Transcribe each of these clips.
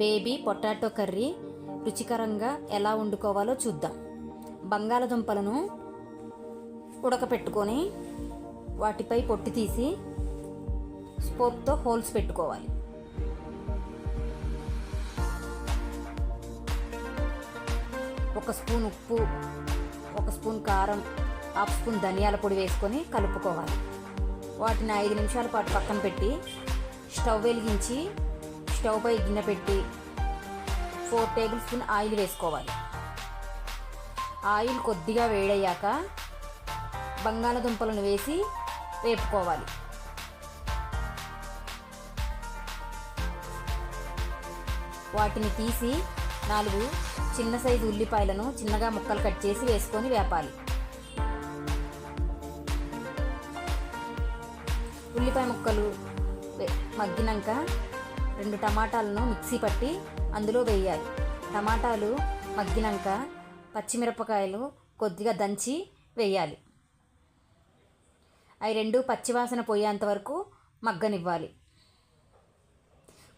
Baby potato curry రుచికరంగా ఎలా వండుకోవాలో చూద్దాం. బంగాళదుంపలను ఉడకపెట్టుకొని వాటిపై పొట్టు తీసి స్పోర్ట్తో హోల్స్ పెట్టుకోవాలి. ఒక స్పూన్ ఉప్పు ఒక స్పూన్ కారం హాఫ్ స్పూన్ ధనియాల పొడి వేసుకొని కలుపుకోవాలి. వాటిని ఐదు నిమిషాల పాటు పక్కన పెట్టి స్టవ్ వెలిగించి స్టవ్ పై గిన్నె పెట్టి ఫోర్ టేబుల్ స్పూన్ ఆయిల్ వేసుకోవాలి. ఆయిల్ కొద్దిగా వేడయ్యాక బంగాళదుంపలను వేసి వేపుకోవాలి. వాటిని తీసి నాలుగు చిన్న సైజు ఉల్లిపాయలను చిన్నగా ముక్కలు కట్ చేసి వేసుకొని వేపాలి. ఉల్లిపాయ ముక్కలు మగ్గినాక రెండు టమాటాలను మిక్సీ పట్టి అందులో వేయాలి. టమాటాలు మగ్గినాక పచ్చిమిరపకాయలు కొద్దిగా దంచి వేయాలి. అవి రెండు పచ్చివాసన పోయేంత వరకు మగ్గనివ్వాలి.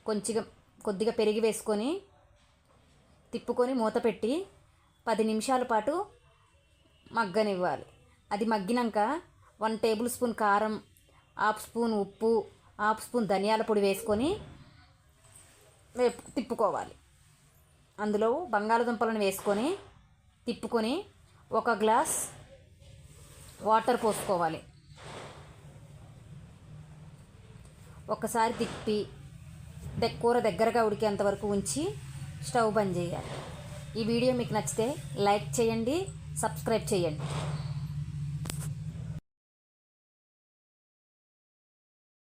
కొంచెం కొద్దిగా పెరిగి వేసుకొని తిప్పుకొని మూత పెట్టి పది నిమిషాల పాటు మగ్గనివ్వాలి. అది మగ్గినాక వన్ టేబుల్ స్పూన్ కారం హాఫ్ స్పూన్ ఉప్పు హాఫ్ స్పూన్ ధనియాల పొడి వేసుకొని వేపు తిప్పుకోవాలి. అందులో బంగాళదుంపలను వేసుకొని తిప్పుకొని ఒక గ్లాస్ వాటర్ పోసుకోవాలి. ఒకసారి తిప్పి కూర దగ్గరగా ఉడికేంత వరకు ఉంచి స్టవ్ బంద్ చేయాలి. ఈ వీడియో మీకు నచ్చితే లైక్ చేయండి సబ్స్క్రైబ్ చేయండి.